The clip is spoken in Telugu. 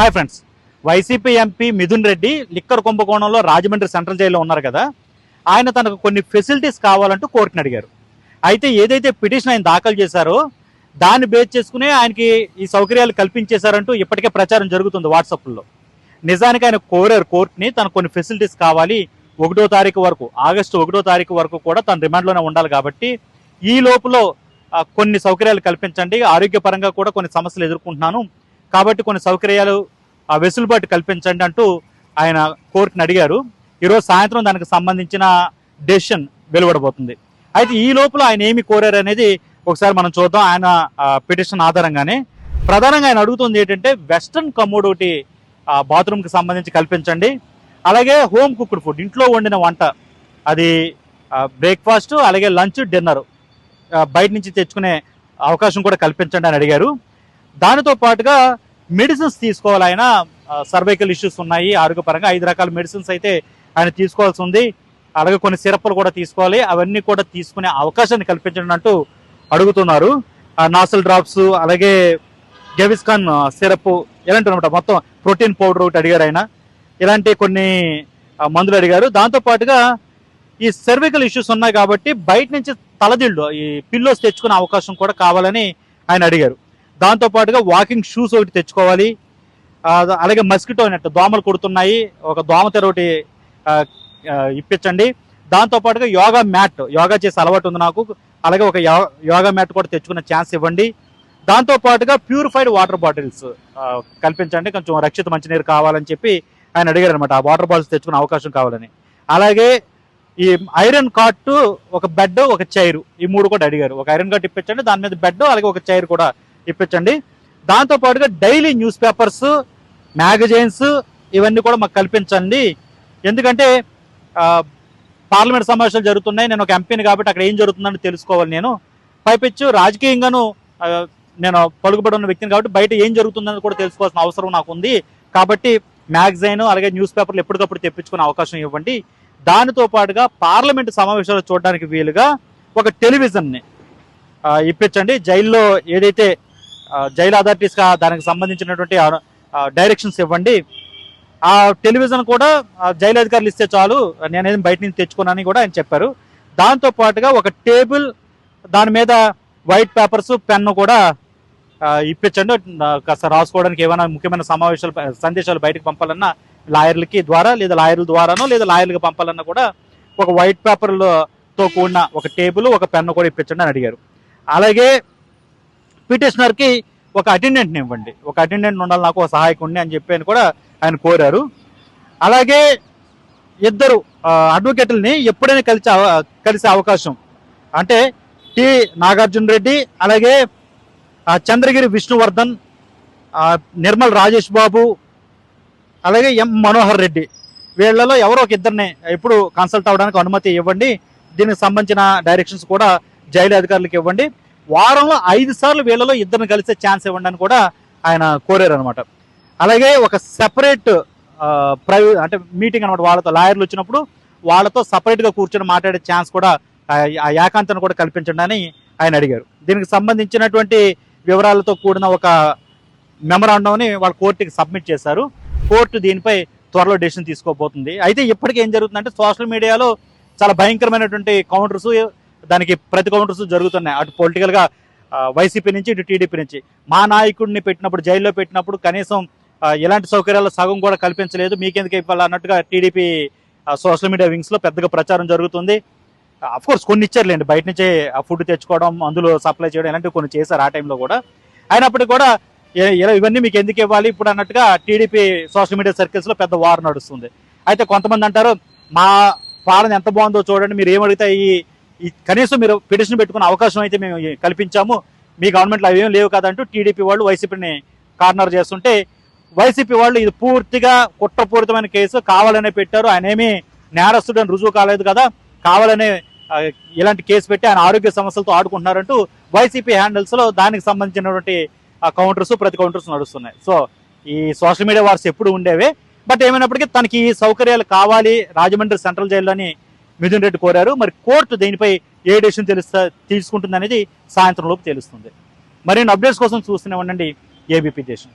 Hi friends. YCP MP Mithun Reddy liquor కుంభకోణంలో రాజమండ్రి సెంట్రల్ జైల్లో ఉన్నారు కదా. ఆయన తనకు కొన్ని ఫెసిలిటీస్ కావాలంటూ కోర్టుని అడిగారు. అయితే ఏదైతే పిటిషన్ ఆయన దాఖలు చేశారో దాన్ని బేస్ చేసుకునే ఆయనకి ఈ సౌకర్యాలు కల్పించేశారంటూ ఇప్పటికే ప్రచారం జరుగుతుంది వాట్సాప్లో. నిజానికి ఆయన కోరారు కోర్టుని తనకు కొన్ని ఫెసిలిటీస్ కావాలి. ఒకటో తారీఖు వరకు ఆగస్టు ఒకటో తారీఖు వరకు కూడా తన రిమాండ్లోనే ఉండాలి కాబట్టి ఈ లోపల కొన్ని సౌకర్యాలు కల్పించండి. ఆరోగ్యపరంగా కూడా కొన్ని సమస్యలు ఎదుర్కొంటున్నాను. కాబట్టి కొన్ని సౌకర్యాలు ఆ వెసులుబాటు కల్పించండి అంటూ ఆయన కోర్టును అడిగారు. ఈరోజు సాయంత్రం దానికి సంబంధించిన డెసిషన్ వెలువడబోతుంది. అయితే ఈ లోపల ఆయన ఏమి కోరారు అనేది ఒకసారి మనం చూద్దాం. ఆయన పిటిషన్ ఆధారంగానే ప్రధానంగా ఆయన అడుగుతుంది ఏంటంటే వెస్ట్రన్ కమోడిటీ బాత్రూమ్కి సంబంధించి కల్పించండి. అలాగే హోమ్ కుక్డ్ ఫుడ్ ఇంట్లో వండిన వంట అది బ్రేక్ఫాస్ట్ అలాగే లంచ్ డిన్నర్ బయట నుంచి తెచ్చుకునే అవకాశం కూడా కల్పించండి అని అడిగారు. దానితో పాటుగా మెడిసిన్స్ తీసుకోవాలి ఆయన. సర్వైకల్ ఇష్యూస్ ఉన్నాయి. ఆరోగ్యపరంగా ఐదు రకాల మెడిసిన్స్ అయితే ఆయన తీసుకోవాల్సి ఉంది. అలాగే కొన్ని సిరప్లు కూడా తీసుకోవాలి. అవన్నీ కూడా తీసుకునే అవకాశాన్ని కల్పించండి అంటూ అడుగుతున్నారు. నాసల్ డ్రాప్స్ అలాగే గెవిస్కాన్ సిరప్ ఇలాంటి అనమాట. మొత్తం ప్రోటీన్ పౌడర్ ఒకటి అడిగారు ఆయన. ఇలాంటి కొన్ని మందులు అడిగారు. దాంతో పాటుగా ఈ సర్వికల్ ఇష్యూస్ ఉన్నాయి కాబట్టి బయట నుంచి తలదిళ్ళు ఈ పిల్లోస్ తెచ్చుకునే అవకాశం కూడా కావాలని ఆయన అడిగారు. దాంతో పాటుగా వాకింగ్ షూస్ ఒకటి తెచ్చుకోవాలి. అలాగే మస్కిటో నెట్ దోమలు కుడుతున్నాయి. ఒక దోమ తెర ఒకటి ఇప్పించండి. దాంతోపాటుగా యోగా మ్యాట్ యోగా చేసే అలవాటు ఉంది నాకు. అలాగే ఒక యో- యోగా మ్యాట్ కూడా తెచ్చుకునే ఛాన్స్ ఇవ్వండి. దాంతోపాటుగా ప్యూరిఫైడ్ వాటర్ బాటిల్స్ కల్పించండి. కొంచెం రక్షిత మంచినీరు కావాలని చెప్పి ఆయన అడిగారు అనమాట ఆ వాటర్ బాటిల్స్ తెచ్చుకునే అవకాశం కావాలని. అలాగే ఈ ఐరన్ కాట్ ఒక బెడ్ ఒక చైర్ ఈ మూడు కూడా అడిగారు. ఒక ఐరన్ కాట్ ఇప్పించండి. దాని మీద బెడ్ అలాగే ఒక చైర్ కూడా ఇప్పించండి. దాంతో పాటుగా డైలీ న్యూస్ పేపర్స్ మ్యాగజైన్స్ ఇవన్నీ కూడా మాకు కల్పించండి. ఎందుకంటే పార్లమెంట్ సమావేశాలు జరుగుతున్నాయి. నేను ఒక ఎంపీని కాబట్టి అక్కడ ఏం జరుగుతుందని తెలుసుకోవాలి నేను. పైపెచ్చు రాజకీయంగాను నేను పలుకుబడి ఉన్న వ్యక్తిని కాబట్టి బయట ఏం జరుగుతుందని కూడా తెలుసుకోవాల్సిన అవసరం నాకు ఉంది కాబట్టి మ్యాగజైన్ అలాగే న్యూస్ పేపర్లు ఎప్పటికప్పుడు తెప్పించుకునే అవకాశం ఇవ్వండి. దానితో పాటుగా పార్లమెంట్ సమావేశాలు చూడడానికి వీలుగా ఒక టెలివిజన్ని ఇప్పించండి. జైల్లో ఏదైతే జైలు అథారిటీస్ దానికి సంబంధించినటువంటి డైరెక్షన్స్ ఇవ్వండి. ఆ టెలివిజన్ కూడా జైలు అధికారులు ఇస్తే చాలు నేనేది బయట నుంచి తెచ్చుకున్నానని కూడా ఆయన చెప్పారు. దాంతో పాటుగా ఒక టేబుల్ దాని మీద వైట్ పేపర్స్ పెన్ను కూడా ఇప్పించండి. కాస్త రాసుకోవడానికి ఏమైనా ముఖ్యమైన సమావేశాలు సందేశాలు బయటకు పంపాలన్నా లాయర్లకి ద్వారా లేదా లాయర్ల ద్వారానో లేదా లాయర్లకు పంపాలన్నా కూడా ఒక వైట్ పేపర్లతో కూడిన ఒక టేబుల్ ఒక పెన్ను కూడా ఇప్పించండి అని అడిగారు. అలాగే పిటిషనర్కి ఒక అటెండెంట్ని ఇవ్వండి. ఒక అటెండెంట్ ఉండాలి నాకు ఒక సహాయకుడిని అని చెప్పి కూడా ఆయన కోరారు. అలాగే ఇద్దరు అడ్వకేట్లని ఎప్పుడైనా కలిసే అవ- కలిసే అవకాశం. అంటే టి నాగార్జున రెడ్డి అలాగే చంద్రగిరి విష్ణువర్ధన్ నిర్మల్ రాజేష్ బాబు అలాగే ఎం మనోహర్ రెడ్డి. వీళ్ళలో ఎవరో ఒక ఇద్దరిని ఎప్పుడు కన్సల్ట్ అవ్వడానికి అనుమతి ఇవ్వండి. దీనికి సంబంధించిన డైరెక్షన్స్ కూడా జైలు అధికారులకు ఇవ్వండి. వారంలో ఐదు సార్లు వీళ్ళలో ఇద్దరిని కలిసే ఛాన్స్ ఇవ్వండి అని కూడా ఆయన కోరారు అనమాట అలాగే ఒక సెపరేట్ ప్రైవేట్ అంటే మీటింగ్ అనమాట వాళ్ళతో. లాయర్లు వచ్చినప్పుడు వాళ్ళతో సపరేట్గా కూర్చొని మాట్లాడే ఛాన్స్ కూడా ఆ- ఏకాంతను కూడా కల్పించండి అని ఆయన అడిగారు. దీనికి సంబంధించినటువంటి వివరాలతో కూడిన ఒక మెమరాండంని వాళ్ళ కోర్టుకి సబ్మిట్ చేశారు. కోర్టు దీనిపై త్వరలో డెసిషన్ తీసుకోబోతుంది. అయితే ఇప్పటికీ ఏం జరుగుతుందంటే సోషల్ మీడియాలో చాలా భయంకరమైనటువంటి కౌంటర్స్ దానికి ప్రతి కౌంటర్స్ జరుగుతున్నాయి. అటు పొలిటికల్గా వైసీపీ నుంచి ఇటు టీడీపీ నుంచి. మా నాయకుడిని పెట్టినప్పుడు జైల్లో పెట్టినప్పుడు కనీసం ఎలాంటి సౌకర్యాలు సగం కూడా కల్పించలేదు. మీకెందుకు ఇవ్వాలి అన్నట్టుగా టీడీపీ సోషల్ మీడియా వింగ్స్లో పెద్దగా ప్రచారం జరుగుతుంది. అఫ్ కోర్స్ కొన్ని ఇచ్చారులేండి. బయట నుంచే ఆ ఫుడ్ తెచ్చుకోవడం అందులో సప్లై చేయడం ఇలాంటివి కొన్ని చేశారు ఆ టైంలో కూడా. అయినప్పటికీ కూడా ఇలా ఇవన్నీ మీకు ఎందుకు ఇవ్వాలి? ఇప్పుడు అన్నట్టుగా టీడీపీ సోషల్ మీడియా సర్కిల్స్లో పెద్ద వార్ నడుస్తుంది. అయితే కొంతమంది అంటారు మా పాలన ఎంత బాగుందో చూడండి. మీరు ఏమడిగితే ఈ కనీసం మీరు పిటిషన్ పెట్టుకునే అవకాశం అయితే మేము కల్పించాము. మీ గవర్నమెంట్లో అవి లేవు కదంటూ టీడీపీ వాళ్ళు వైసీపీని కార్నర్ చేస్తుంటే వైసీపీ వాళ్ళు ఇది పూర్తిగా కుట్రపూరితమైన కేసు కావాలనే పెట్టారు. ఆయన ఏమీ నేరస్తుడు అని రుజువు కాలేదు కదా. కావాలనే ఇలాంటి కేసు పెట్టి ఆయన ఆరోగ్య సమస్యలతో ఆడుకుంటున్నారంటూ వైసీపీ హ్యాండిల్స్లో దానికి సంబంధించినటువంటి కౌంటర్స్ ప్రతి కౌంటర్స్ నడుస్తున్నాయి. సో ఈ సోషల్ మీడియా వార్స్ ఎప్పుడు ఉండేవే. బట్ ఏమైనప్పటికీ తనకి ఈ సౌకర్యాలు కావాలి. రాజమండ్రి సెంట్రల్ జైల్లోని మిథున్ రెడ్డి కోరారు. మరి కోర్టు దీనిపై ఏ డెసిషన్ తెలుస్తా తీసుకుంటుంది అనేది సాయంత్రం లోపు తెలుస్తుంది. మరిన్ని అప్డేట్స్ కోసం చూస్తూనే ఉండండి. ఏబీపీ దేశం.